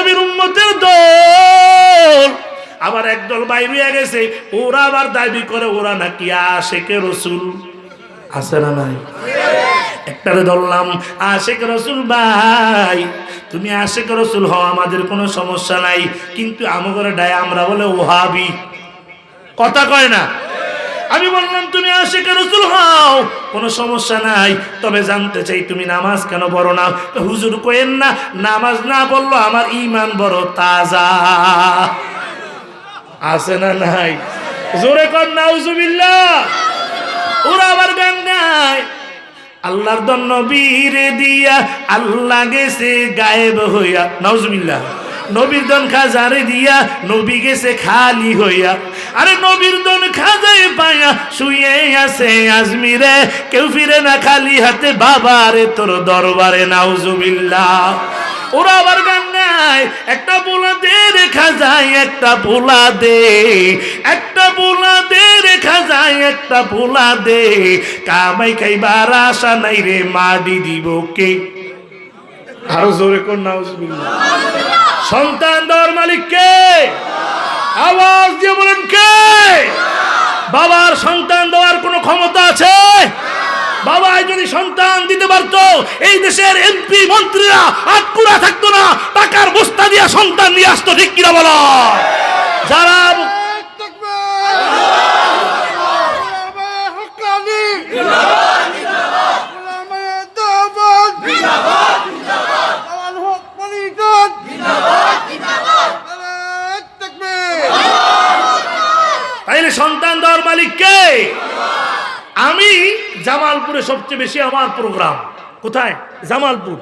নবীর উম্মতের দল। আবার একদল বাইরে গেছে, ওরা আবার দাবি করে, ওরা নাকি আশেকে রসুল। আছে না নাই? একটারে ধরলাম, আশেক রসুল ভাই, তুমি আশেক রসুল হও, আমাদের কোনো সমস্যা নাই। কিন্তু আমাদের ডায় আমরা বলে ওহাবি। কথা কয় না? আমি বললাম, তুমি আশেক রসুল হও। কোনো সমস্যা নাই, তবে জানতে চাই তুমি নামাজ কেন বড় না? হুজুর কোয়েন না, নামাজ না বলল আমার ইমান বড় তাজা। আছে না নাই? জোরে কর, নাউজুবিল্লাহ। ওরা আবার গান গায় আল্লাহর দন নবীরে দিয়া আল্লাহ গেছে গায়েব হইয়া, নাউজুবিল্লাহ। নবীর দন খাজারে দিয়া নবী গেছে খালি হইয়া। আরে নবীর দন খাজায় শুয়ে আছে আজমিরে, কেউ ফিরে না খালি হাতে তোর দরবারে ওরা আবার গান গায়, একটা পোলা দে রেখা যায় একটা পোলা দে। একটা পোলা দে রেখা যায় একটা পোলা দে। কামাই খাইবার আশা নাই রে মাডি দিব কে? আরও জোরে কোন সন্তান দেওয়ার মালিক কে? আওয়াজ দিয়ে বলেন কে? বাবার সন্তান দেওয়ার কোনো ক্ষমতা আছে? বাবায় যদি সন্তান দিতে পারত, এই দেশের এমপি মন্ত্রীরা আটকুরা থাকতো না, টাকার বস্তা দিয়া সন্তান নিয়ে আসতো, ঠিক কিনা বলো যারা তাইলে সন্তান দেওয়ার মালিক কে আমি জামালপুরে সবচেয়ে বেশি আমার প্রোগ্রাম কোথায়? জামালপুর।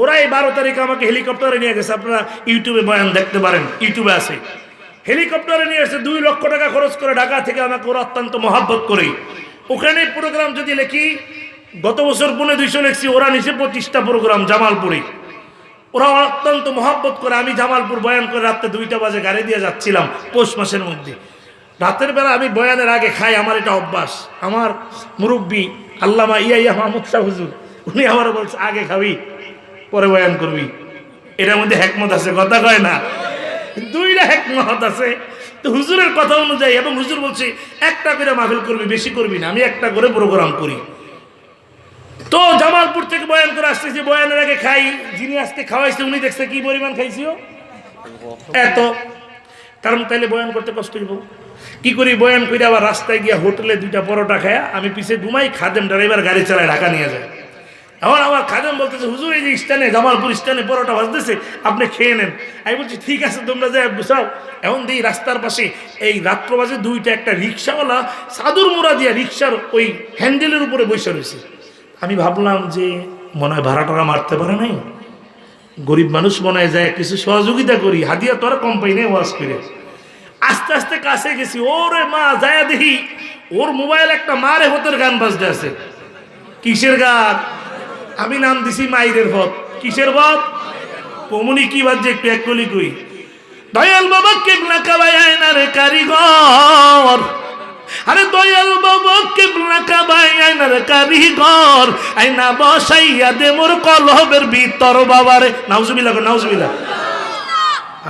ওরা এই বারো তারিখে আমাকে হেলিকপ্টারে নিয়ে গেছে। আপনারা ইউটিউবে বয়ান দেখতে পারেন। ইউটিউবে আছে। হেলিকপ্টারে নিয়ে এসে দুই লক্ষ টাকা খরচ করে ঢাকা থেকে আমাকে ওরা অত্যন্ত মহাব্বত করে। ওখানে প্রোগ্রাম যদি লিখি, গত বছর পুনে দুইশো লিখছি, ওরা নিচে পঁচিশটা প্রোগ্রাম জামালপুরে। ওরা অত্যন্ত মহাব্বত করে। আমি জামালপুর বয়ান করে রাত্রে দুইটা বাজে গাড়ি দিয়ে যাচ্ছিলাম, পৌষ মাসের মধ্যে। রাতের বেলা আমি বয়ানের আগে খাই, আমার এটা অভ্যাস। আমার মুরব্বী আল্লামা ইয়া ইয়া মাহমুদ শাহ হুজুর, উনি আমার বলছে, আগে খাবি, পরে বয়ান করবি। এটার মধ্যে হেকমত আছে, কথা কয় না? দুইটা হেকমত আছে। তো হুজুরের কথা অনুযায়ী, এবং হুজুর বলছে, একটা করে মাহফিল করবি, বেশি করবি না, আমি একটা করে প্রোগ্রাম করি। তো জামালপুর থেকে বয়ান করে আসতেছি, বয়ানের আগে খাই। যিনি আজকে খাওয়াইছে, উনি দেখছে কি পরিমাণ খাইছিও এত। কারণ তাইলে বয়ান করতে কষ্ট হইব। কি করি, বয়ান করে আবার রাস্তায় গিয়া হোটেলে দুইটা পরোটা খায় আমি পিছে ঘুমাই খাদেম ড্রাইভার গাড়ি চালায় ঢাকা নিয়ে যায়। এখন আমার খাদেম বলতেছে, হুজুর, এই যে স্টানে জামালপুর স্টানে পরোটা ভাজতেছে, আপনি খেয়ে নেন। আমি বলছি, ঠিক আছে, তোমরা যাই বুঝাও এখন দিই রাস্তার পাশে এই রাত্র বাজে দুইটা একটা রিক্সাওয়ালা সাদুর মোড়া দিয়া রিক্সার ওই হ্যান্ডেলের উপরে বসে রয়েছে। আমি ভাবলাম যে মনে হয় ভাড়াটারা মারতে পারে নাই। গরিব মানুষ মনে হয় যায় কিছু সহযোগিতা করি। হাদিয়া তোরা কম পাই নাই ওয়াজ করে। আস্তে আস্তে কাছে গেছি। ওরে মা, যায় দেখি, ওর মোবাইল একটা মারে হতের গান বাজতে আছে। কিসের গান? আমি নাম দিছি মাইরের ভত। কিসের ভত? কমুনি কি বাজছে একটু এক কলি কই। দয়াল বাবা কেবলা কাবাই আয়নারে কারিগর। আরে দয়াল বাবা কেবলা কাবাই আয়নার কারিগর। আয়না বসাইয়া দে মোর কলহবের ভিতর বাবারে। নাউজুবিল্লাহ নাউজুবিল্লাহ।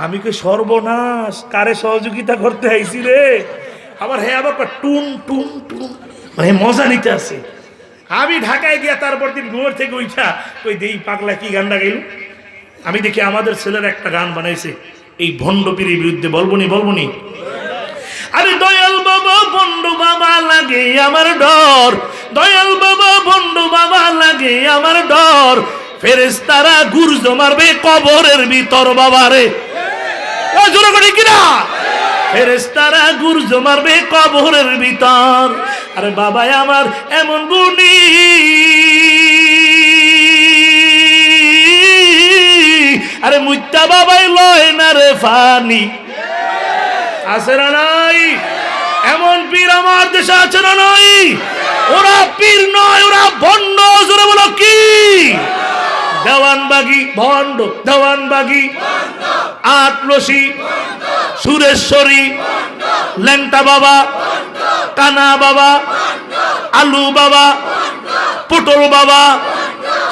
আমি কি সর্বনাশ? কারে সহযোগিতা করতে আইছি রে? আবার হে আবার টুন টুন টুন। মানে মজা নিতে আছে। আমি ঢাকায় গিয়া তারপর দিন ঘুমের থেকে উঠা ওই দেই পাগলা কি গানটা গাইল? আমি দেখি আমাদের ছেলের একটা গান বানাইছে, এই ভণ্ড পীরের বিরুদ্ধে বলবনি বলবনি আরে দয়াল বাবা বন্ডু বাবা, লাগে আমার ডর। দয়াল বাবা বন্ডু বাবা, লাগে আমার ডর। ফেরেস্তারা গুর্জ মারবে কবরের ভিতর বাবারে। জোরে করে কিনা? ফেরেস্তারা গুর্জ মারবে কবরের ভিতর। আরে বাবা আমার এমন গুণী। আরে মুত্তা বাবাই লয় না রে ফানি। আছে না নাই? এমন পীর আমার দেশে আছে না নাই? ওরা পীর নয়, ওরা ভণ্ড, জোরে বলো কি? দেওয়ানবাগি, ভণ্ড, দেওয়ানবাগি। আটলসি সুরেশ্বরী লেন্টা বাবা, কানা বাবা, আলু বাবা, পটল বাবা,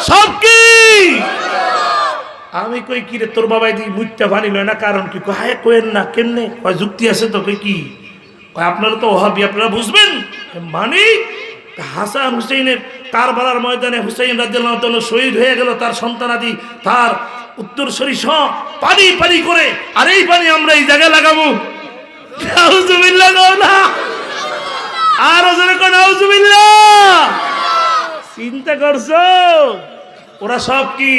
সব কি? আমি কই কি রে, তোর বাবাই দি মুইটা পানি লয় না, কারণ কি? হায় কোয়েন না, কেমনে? কয়, যুক্তি আছে তো, কই কি? আপনারা তো ওহাবি আপনারা বুঝবেন? মানে? হাসান হুসেইনের কারবালার ময়দানে হুসেইন তাআলা শহীদ হয়ে গেল, তার সন্তানাদি, তার উত্তরসরি সরিষ, পানি পানি করে। আর এই পানি আমরা এই জায়গায় লাগাবো। না আর চিন্তা করছ? ওরা সব কি?